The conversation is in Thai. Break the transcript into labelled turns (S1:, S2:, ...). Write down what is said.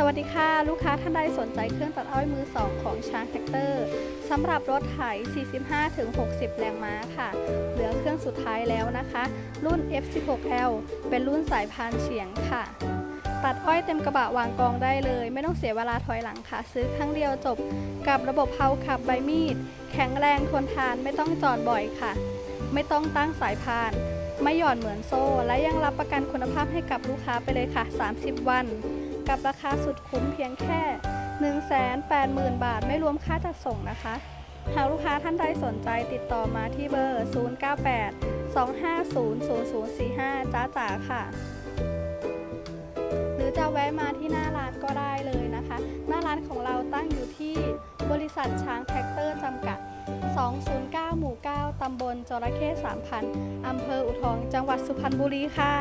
S1: สวัสดีค่ะ ลูกค้าท่านใดสนใจเครื่องตัดอ้อยมือ 2 ของช้างแท็กเตอร์สำหรับรถไถ 45-60 แรงม้าค่ะ เหลือเครื่องสุดท้ายแล้วนะคะ รุ่น F16L เป็นรุ่นสายพานเฉียงค่ะ ตัดอ้อยเต็มกระบะวางกองได้เลย ไม่ต้องเสียเวลาถอยหลังค่ะ ซื้อครั้งเดียวจบกับระบบเพาขับใบมีด แข็งแรงทนทานไม่ต้องจอดบ่อยค่ะ ไม่ต้องตั้งสายพาน ไม่หย่อนเหมือนโซ่ และยังรับประกันคุณภาพให้กับลูกค้าไปเลยค่ะ 30 วัน กับราคาสุดคุ้มเพียงแค่ 180,000 บาทไม่รวมค่าจัดส่งนะคะ หากลูกค้าท่านใดสนใจติดต่อมาที่เบอร์ 098 250 0045 จ้าจ๋าค่ะ หรือจะแวะมาที่หน้าร้านก็ได้เลยนะคะ หน้าร้านของเราตั้งอยู่ที่บริษัทช้างแท็กเตอร์จำกัด 209 หมู่ 9 ตำบลจระเข้ 3,000 อำเภออุทอง จังหวัดสุพรรณบุรีค่ะ